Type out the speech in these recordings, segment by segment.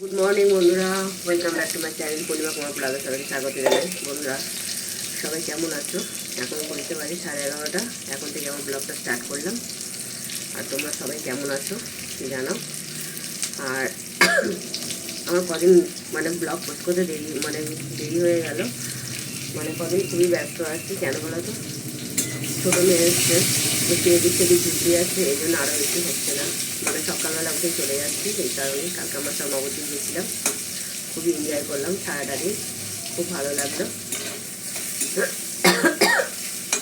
Good morning বন্ধুরা। Welcome back to my channel পরিবার কুমার ব্লগের সবাইকে স্বাগত জানাই। বন্ধুরা, সবাই কেমন আছো? এখন বলতে পারি সাড়ে এগারোটা। এখন থেকে আমার ব্লগটা স্টার্ট করলাম। আর তোমরা সবাই কেমন আছো? জানাও? আর আমার কদিন মানে ব্লগ পোস্ট করতে দেরি মানে দেরি হয়ে গেল। মানে কদিন খুবই ব্যস্ত আছি, কেন বলো তো? ছোটো মেয়ে এসছে এদিক সেদিক ঘুরতে যাচ্ছে এই জন্য আরও বেশি হচ্ছে না। সকালবেলা উঠে চলে যাচ্ছি, সেই কারণে কালকে আমরা নবদ্বীপ গেছিলাম খুবই এনজয় করলাম সারাটা দিন, খুব ভালো লাগল।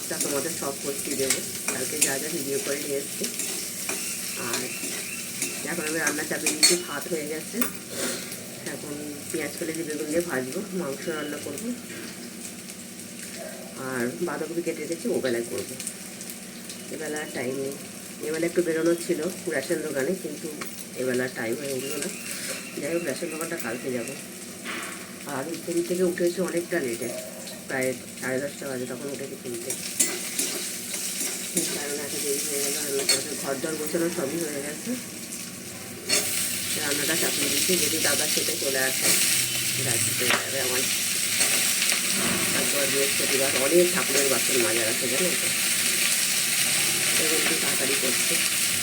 তা তোমাদের সব করতে দেবো। কালকে যা যা ভিডিও করে নিয়ে এসছি। আর এখন আমি রান্না চাপিয়ে দিয়েছি ভাত হয়ে গেছে। এখন পেঁয়াজ ফেলে দিয়ে বেগুন দিয়ে ভাজবো, মাংস রান্না করব। আর বাঁধাকপি কেটে রেখেছি ওবেলায় করব। এবেলা টাইম নেই। এবেলা একটু বেরোনোর ছিল রেশন দোকানে, কিন্তু এবেলা টাইম হয়ে উঠল না। যাই হোক রেশন দোকানটা কালকে যাব। আর ঘুম থেকে উঠেছি অনেকটা লেটে প্রায় সাড়ে দশটা বাজে তখন উঠেছি ঘুম থেকে। কারণে দেরি হয়ে ঘর দর গোছানো সবই হয়ে গেছে। রান্নাটা চাপিয়ে দিচ্ছি যদি দাদা খেতে চলে আসে রাখতে যাবে আমার। তারপর বৃহস্পতিবার, অনেক ঠাকুরের বাসন মাজার আছে, জানো তো। একটু তাড়াতাড়ি করছে।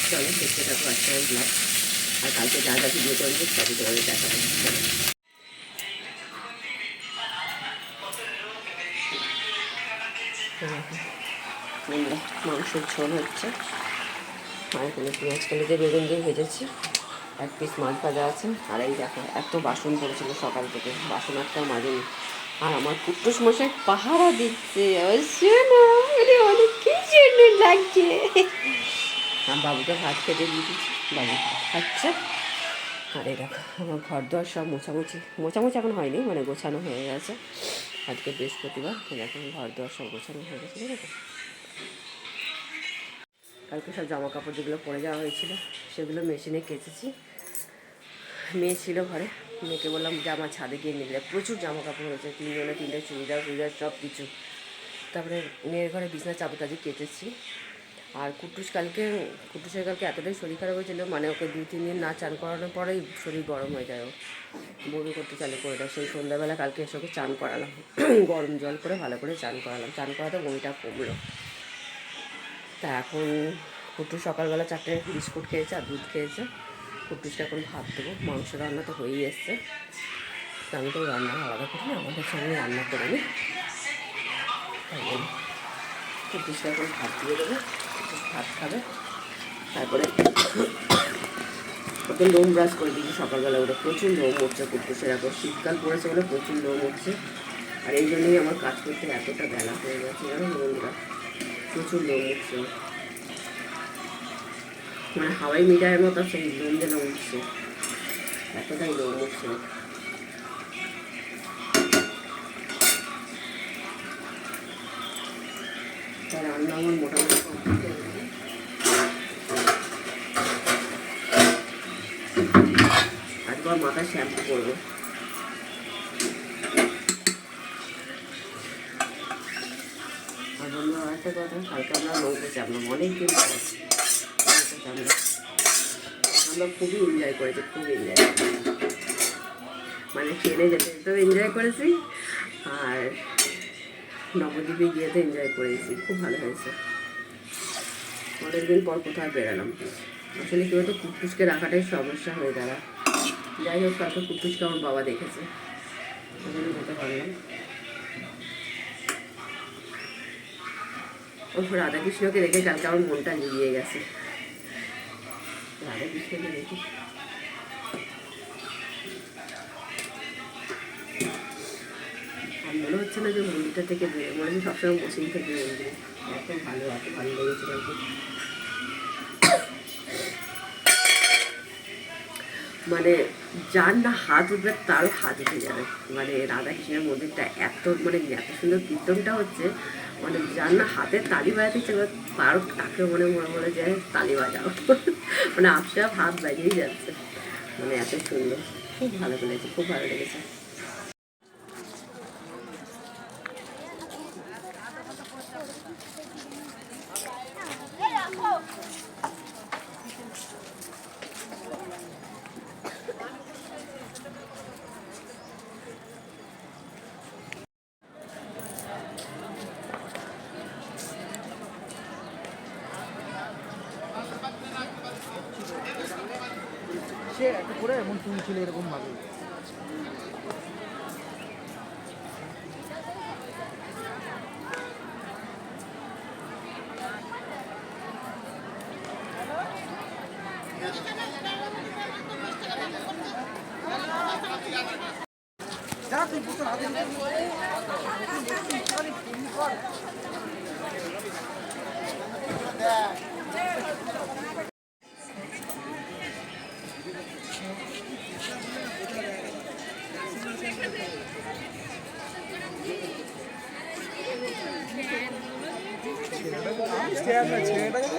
চলো, দেখতে থাকো, আজকে ব্লগ আর কালকে যা যা ভিডিও করব, সবই তোমাদের দেখাবো। মাংসের ঝোল হচ্ছে। আর এখানে পেঁয়াজ, কেলে দিয়ে বেগুন দিয়ে ভেজেছি। এক পিস মাছ ভাজা আছে। আর এই দেখো, এত বাসন পড়েছিল সকাল থেকে। বাসন একটাও মাজেনি আর আমার কুট্টুস মশাই পাহারা দিচ্ছে। বলে অনেক লাগছে? আর বাবুকে ভাত খেতে দিয়ে দিচ্ছি। বাবু খাচ্ছে। আর দেখো, আমার ঘর দর সব মোছামুছি। মোছামুছি এখন হয়নি মানে গোছানো হয়ে গেছে। আজকে বৃহস্পতিবার এখন ঘর দর সব গোছানো হয়ে গেছে, ঠিক আছে? কালকে সব জামা কাপড় যেগুলো পরে যাওয়া হয়েছিল, সেগুলো মেশিনে কেচেছি। মেয়ে ছিল ঘরে। মেয়েকে বললাম, জামা ছাদে গিয়ে নিলে। প্রচুর জামা কাপড় হয়েছে, তিনজনে, তিনটে চুড়িদার চুড়িদার সব কিছু। তারপরে মেয়ের ঘরে বিছনা চাপাতাজি কেটেছি। আর কুটুস কালকে, কুটুসের কালকে এতটাই শরীর খারাপ হয়েছিল মানে ওকে দু, তিন দিন না চান করানোর পরেই শরীর গরম হয়ে যায় ও। বমি করতে চালু করে দেয়। সেই সন্ধ্যাবেলা কালকে এসে ওকে চান করালাম। গরম জল করে ভালো করে চান করালাম। চান করাতে বমিটা কমলো। তা এখন কুটু সকালবেলা চারটে বিস্কুট খেয়েছে আর দুধ খেয়েছে। কুটুসকে এখন ভাত দেবো, মাংস রান্না তো হয়েই এসছে। আমি তো রান্না আলাদা করি না, আমাদের সঙ্গে রান্না করে নিই তাই এখন ভাত দিয়ে দেবো ভাত খাবে। তারপরে ওকে লোম ব্রাশ করে দিয়েছি সকালবেলা, ওটা প্রচুর লোম উঠছে কুটুসের, এখন শীতকাল পড়েছে বলে প্রচুর লোম উঠছে। আর এই জন্যই আমার কাজ করতে এতটা বেলা হয়ে গেছে, জানো বন্ধুরা প্রচুর লোম উঠছে। মানে হাওয়াই মিটারের মতো সেই লোম যেন উঠছে। এতটাই লোম উঠছে। রান্না আমার মোটামুটি শ্যাম্পু করব আর কথা, কালকে আমরা নৌকো চাপলাম। অনেক দিন আমরা খুবই এনজয় করেছি, খুব এনজয় মানে ট্রেনে যেতে যেতেও এনজয় করেছি, আর নবদ্বীপে গিয়ে তো এনজয় করেছি, খুব ভালো হয়েছে। অনেকদিন পর কোথাও বেরালাম আসলে কি বলতো কুটুসকে রাখাটাই সমস্যা হয়ে দাঁড়ায় যাই হোক, কালকে কুটুসকে আমার বাবা দেখেছে। ওই জন্য যেতে পারলাম। ও রাধাকৃষ্ণকে দেখে কালকে আমার মনটা জুড়িয়ে গেছে। রাধাকৃষ্ণকে দেখে আর মনে হচ্ছে না যে মন্দিরটা থেকে বেরো মনে হচ্ছে সবসময় বসেই থেকে মন্দিরে। এত ভালো এত ভালো লেগেছে মানে যার না হাত উঠবে তারও হাত উঠে যাবে। মানে রাধাকৃষ্ণের মন্দিরটা এত মানে এত সুন্দর কীর্তনটা হচ্ছে মানে যার না হাতে তালি বাজাতে ইচ্ছে করে তারও তাকে মনে মনে মনে যায় তালি বাজাও মানে আপসে হাত বাজিয়েই যাচ্ছে। মানে এত সুন্দর। খুব ভালো লেগেছে খুব ভালো লেগেছে। নিচে একটু করে এমন তুলছিল এরকম ভাবে যা তুই বোতল হাতে নিয়ে ছেলেটা ছেলেটাকে